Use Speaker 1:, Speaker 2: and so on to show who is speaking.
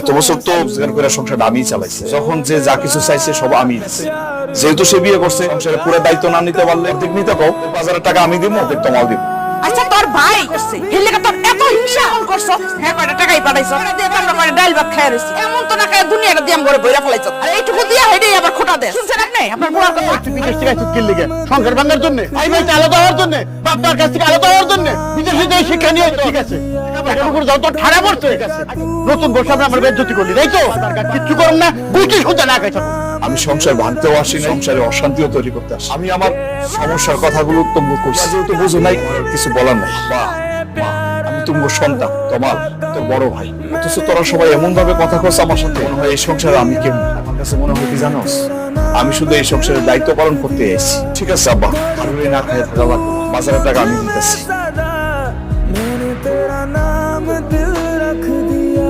Speaker 1: এত বছর তো রোজগার করে সংসারটা আমি চালাইছি। যখন যে যা কিছু চাইছে সব আমি দিচ্ছি যেহেতু সে বিয়ে করছে সংসারের পুরো দায়িত্ব না নিতে পারলে অর্ধেক নিতে কও বাজারের টাকা আমি দিব অর্ধেক তোমাও দিব
Speaker 2: আচ্ছা তোর ভাই করছে। হেলে তোর এত হিংসা করছ। হ্যাঁ কয়টা টাকাই পাঠাইছো? টাকা দিয়ে আমরা করে ডাল ভাত খাই রইছি? এমন তো না খায় দুনিয়াটা দিয়ে করে বইরা ফেলাইছো। আর এইটুকু দিয়া হেডেই আবার খোটা দেয় শুনছেন আপনি? আপনার বুড়ার কথা।
Speaker 3: তুই বিদেশ থেকে আসছিস কি লিগে? সংসার ভাঙার জন্য? ভাই ভাই আলাদা হওয়ার জন্য? বাপমার কাছ থেকে আলাদা হওয়ার জন্য? বিদেশে শিক্ষা নিয়ে ঠিক আছে। টাকার উপর যাও তো ঠাড়া পড়ছে। নতুন বসে আমরা আমার বেজ্জতি করলি তাই তো? কিচ্ছু করুন না বুঝি সোজা না খাইছ
Speaker 1: আমি সংসার ভাঙতেও আসি না সংসারে অশান্তিও তৈরি করতে আসি আমি আমার সমস্যার কথাগুলো তোমরা করছি। যেহেতু বুঝো নাই কিছু বলার নাই। বা আমি তোমার সন্তান তোমার তোর বড় ভাই। অথচ তোরা সবাই এমন ভাবে কথা কস আমার সাথে। মনে হয় এই সংসারে আমি কেমন আমার কাছে মনে হয় কি জানোস আমি শুধু এই সংসারের দায়িত্ব পালন করতে এসেছি। ঠিক আছে আব্বা। আমি না খাই থাকা বাজারের টাকা আমি দিতেছি।